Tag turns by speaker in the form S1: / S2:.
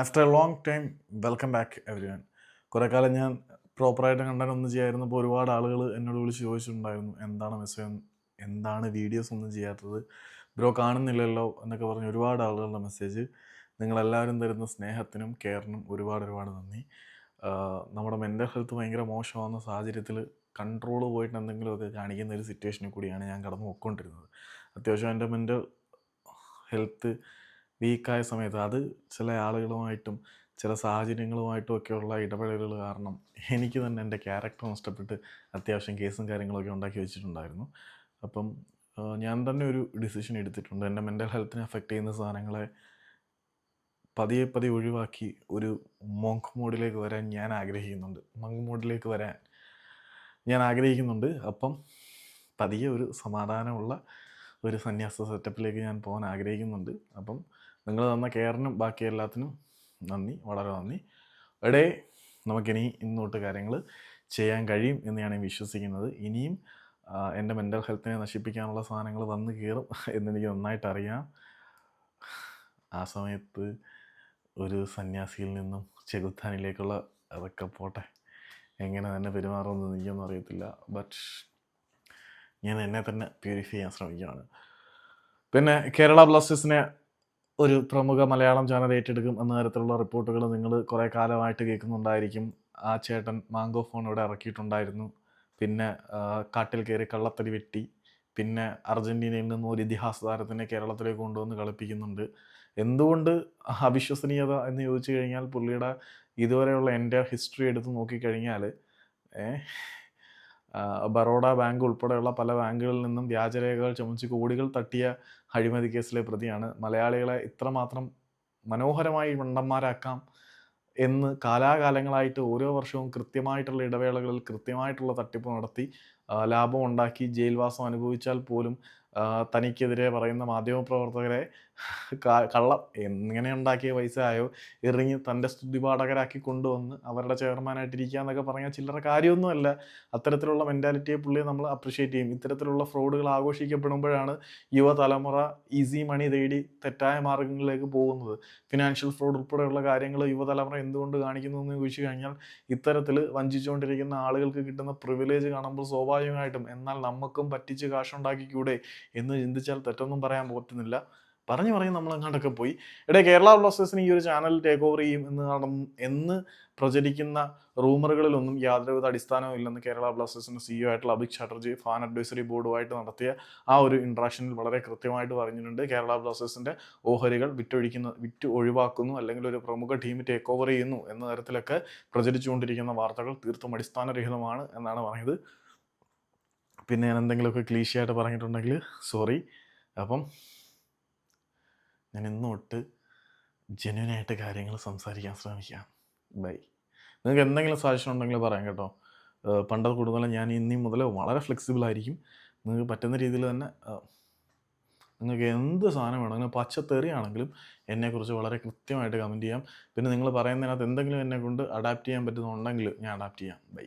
S1: After a long time welcome back everyone കുറേ കാലം ഞാൻ പ്രോപ്പറായിട്ട് കണ്ടന്റ് ഒന്നും ഒരുപാട് ആളുകൾ എന്നോട് വിളിച്ച് ചോദിച്ചിട്ടുണ്ടായിരുന്നു എന്താണ് മെസ്സേജ് എന്താണ് വീഡിയോസ് ഒന്നും ചെയ്യാത്തത്? ബ്രോ കാണുന്നില്ലല്ലോ എന്നൊക്കെ പറഞ്ഞ് ഒരുപാട് ആളുകളുടെ മെസ്സേജ് നിങ്ങളെല്ലാവരും തരുന്ന സ്നേഹത്തിനും കെയറിനും ഒരുപാട് ഒരുപാട് നന്ദി. നമ്മുടെ മെന്റൽ ഹെൽത്ത് ഭയങ്കര മോശമാകുന്ന സാഹചര്യത്തിൽ കൺട്രോൾ പോയിട്ട് എന്തെങ്കിലുമൊക്കെ കാണിക്കുന്ന ഒരു സിറ്റുവേഷനിൽ കൂടിയാണ് ഞാൻ കടന്നു പോയിക്കൊണ്ടിരുന്നത് അത്യാവശ്യം എന്റെ മെന്റൽ ഹെൽത്ത് വീക്കായ സമയത്ത്. അത് ചില ആളുകളുമായിട്ടും ചില സാഹചര്യങ്ങളുമായിട്ടും ഒക്കെയുള്ള ഇടപെടലുകൾ കാരണം എനിക്ക് തന്നെ എന്റെ ക്യാരക്ടർ നഷ്ടപ്പെട്ട് അത്യാവശ്യം കേസും കാര്യങ്ങളൊക്കെ ഉണ്ടാക്കി വെച്ചിട്ടുണ്ടായിരുന്നു. അപ്പം ഞാൻ തന്നെ ഒരു ഡിസിഷൻ എടുത്തിട്ടുണ്ട്. എന്റെ മെന്റൽ ഹെൽത്തിനെ അഫക്റ്റ് ചെയ്യുന്ന സാധനങ്ങളെ പതിയെ പതിയെ ഒഴിവാക്കി ഒരു മോങ്ക് മോഡിലേക്ക് വരാൻ ഞാൻ ആഗ്രഹിക്കുന്നുണ്ട്. മങ്ക് മോഡിലേക്ക് വരാൻ ഞാൻ ആഗ്രഹിക്കുന്നുണ്ട്. അപ്പം പതിയെ ഒരു സമാധാനമുള്ള ഒരു സന്യാസ സെറ്റപ്പിലേക്ക് ഞാൻ പോകാൻ ആഗ്രഹിക്കുന്നുണ്ട്. അപ്പം നിങ്ങൾ തന്ന കെയറിനും ബാക്കി എല്ലാത്തിനും നന്ദി വളരെ നന്ദി. എടേ നമുക്കിനി ഇന്നോട്ട് കാര്യങ്ങൾ ചെയ്യാൻ കഴിയും എന്ന് ഞാൻ വിശ്വസിക്കുന്നത്. ഇനിയും എന്റെ മെന്റൽ ഹെൽത്തിനെ നശിപ്പിക്കാനുള്ള സാധനങ്ങൾ വന്ന് കയറും എന്നെനിക്ക് നന്നായിട്ട് അറിയാം ആ സമയത്ത് ഒരു സന്യാസിയിൽ നിന്നും ചെകുത്താനിലേക്കുള്ള അതൊക്കെ പോട്ടെ. എങ്ങനെ തന്നെ പെരുമാറുമെന്ന് എനിക്കൊന്നും അറിയത്തില്ല. ബട്ട് ഞാൻ എന്നെ തന്നെ പ്യൂരിഫൈ ചെയ്യാൻ ശ്രമിക്കുകയാണ്. പിന്നെ കേരള ബ്ലാസ്റ്റേഴ്സിനെ ഒരു പ്രമുഖ മലയാളം ചാനൽ ഏറ്റെടുക്കും എന്ന തരത്തിലുള്ള റിപ്പോർട്ടുകൾ നിങ്ങൾ കുറേ കാലമായിട്ട് കേൾക്കുന്നുണ്ടായിരിക്കും. ആ ചേട്ടൻ മാങ്കോ ഫോൺ ഇവിടെ ഇറക്കിയിട്ടുണ്ടായിരുന്നു. പിന്നെ കാട്ടിൽ കയറി കള്ളത്തടി വെട്ടി. പിന്നെ അർജന്റീനയിൽ നിന്നും ഒരു ഇതിഹാസ താരത്തിനെ കേരളത്തിലേക്ക് കൊണ്ടുവന്ന് കളിപ്പിക്കുന്നുണ്ട്. എന്തുകൊണ്ട് അവിശ്വസനീയത എന്ന് ചോദിച്ചു കഴിഞ്ഞാൽ പുള്ളിയുടെ ഇതുവരെയുള്ള എന്റെ ഹിസ്റ്ററി എടുത്ത് നോക്കിക്കഴിഞ്ഞാൽ ഏ, ആ, ബറോഡ ബാങ്ക് ഉൾപ്പെടെയുള്ള പല ബാങ്കുകളിൽ നിന്നും വ്യാജരേഖകൾ ചുമച്ച് കോടികൾ തട്ടിയ അഴിമതി കേസിലെ പ്രതിയാണ്. മലയാളികളെ ഇത്രമാത്രം മനോഹരമായി മണ്ടന്മാരാക്കാം എന്ന് കാലാകാലങ്ങളായിട്ട് ഓരോ വർഷവും കൃത്യമായിട്ടുള്ള ഇടവേളകളിൽ കൃത്യമായിട്ടുള്ള തട്ടിപ്പ് നടത്തി ലാഭം ഉണ്ടാക്കി ജയിൽവാസം അനുഭവിച്ചാൽ പോലും തനിക്കെതിരെ പറയുന്ന മാധ്യമപ്രവർത്തകരെ കള്ളം. എങ്ങനെ ഉണ്ടാക്കിയ പൈസ ആയോ? ഇറങ്ങി തന്റെ സ്തുതിപാഠകരാക്കി കൊണ്ടുവന്ന് അവരുടെ ചെയർമാനായിട്ടിരിക്കുക എന്നൊക്കെ പറഞ്ഞാൽ ചില്ലറ കാര്യമൊന്നുമല്ല. അത്തരത്തിലുള്ള മെന്റാലിറ്റിയെ പുള്ളിയെ നമ്മൾ അപ്രിഷ്യേറ്റ് ചെയ്യും. ഇത്തരത്തിലുള്ള ഫ്രോഡുകൾ ആഘോഷിക്കപ്പെടുമ്പോഴാണ് യുവതലമുറ ഈസി മണി തേടി തെറ്റായ മാർഗങ്ങളിലേക്ക് പോകുന്നത്. ഫിനാൻഷ്യൽ ഫ്രോഡ് ഉൾപ്പെടെയുള്ള കാര്യങ്ങൾ യുവതലമുറ എന്തുകൊണ്ട് കാണിക്കുന്നു എന്ന് ചോദിച്ചു കഴിഞ്ഞാൽ ഇത്തരത്തിൽ വഞ്ചിച്ചുകൊണ്ടിരിക്കുന്ന ആളുകൾക്ക് കിട്ടുന്ന പ്രിവിലേജ് കാണുമ്പോൾ സ്വാഭാവികമായിട്ടും എന്നാൽ നമുക്കും പറ്റിച്ച് കാശുണ്ടാക്കിക്കൂടെ എന്ന് ചിന്തിച്ചാൽ തെറ്റൊന്നും പറയാൻ പറ്റുന്നില്ല. പറഞ്ഞു പറഞ്ഞ് നമ്മൾ അങ്ങോട്ടൊക്കെ പോയി. ഇടേ കേരള ബ്ലാസ്റ്റേഴ്സിന് ഈ ഒരു ചാനൽ ടേക്ക് ഓവർ ചെയ്യും എന്ന് നടന്നു എന്ന് പ്രചരിക്കുന്ന റൂമറുകളിലൊന്നും യാതൊരുവിധ അടിസ്ഥാനവും ഇല്ലെന്ന് കേരള ബ്ലാസ്റ്റേഴ്സിന്റെ സിഇഒ ആയിട്ടുള്ള അഭിക് ചാറ്റർജി ഫാൻ അഡ്വൈസറി ബോർഡുമായിട്ട് നടത്തിയ ആ ഒരു ഇൻട്രാക്ഷനിൽ വളരെ കൃത്യമായിട്ട് പറഞ്ഞിട്ടുണ്ട്. കേരള ബ്ലാസ്റ്റേഴ്സിന്റെ ഓഹരികൾ വിറ്റൊഴിക്കുന്ന വിറ്റ് ഒഴിവാക്കുന്നു അല്ലെങ്കിൽ ഒരു പ്രമുഖ ടീം ടേക്ക് ഓവർ ചെയ്യുന്നു എന്ന തരത്തിലൊക്കെ പ്രചരിച്ചുകൊണ്ടിരിക്കുന്ന വാർത്തകൾ തീർത്തും അടിസ്ഥാനരഹിതമാണ് എന്നാണ് പറഞ്ഞത്. പിന്നെ ഞാൻ എന്തെങ്കിലുമൊക്കെ ക്ലീശയായിട്ട് പറഞ്ഞിട്ടുണ്ടെങ്കിൽ സോറി അപ്പം ഞാൻ ഇന്ന് തൊട്ട് ജെന്യൂനായിട്ട് കാര്യങ്ങൾ സംസാരിക്കാൻ ശ്രമിക്കാം. ബൈ. നിങ്ങൾക്ക് എന്തെങ്കിലും സജഷൻ ഉണ്ടെങ്കിൽ പറയാം കേട്ടോ. പണ്ടത് കൂടുതലും ഞാൻ ഇനി മുതൽ വളരെ ഫ്ലെക്സിബിൾ ആയിരിക്കും. നിങ്ങൾക്ക് പറ്റുന്ന രീതിയിൽ തന്നെ നിങ്ങൾക്ക് എന്ത് സാധനം വേണമെങ്കിലും പച്ചത്തെറിയാണെങ്കിലും എന്നെക്കുറിച്ച് വളരെ കൃത്യമായിട്ട് കമന്റ് ചെയ്യാം. പിന്നെ നിങ്ങൾ പറയുന്നതിനകത്ത് എന്തെങ്കിലും എന്നെക്കൊണ്ട് അഡാപ്റ്റ് ചെയ്യാൻ പറ്റുന്നുണ്ടെങ്കിൽ ഞാൻ അഡാപ്റ്റ് ചെയ്യാം. ബൈ.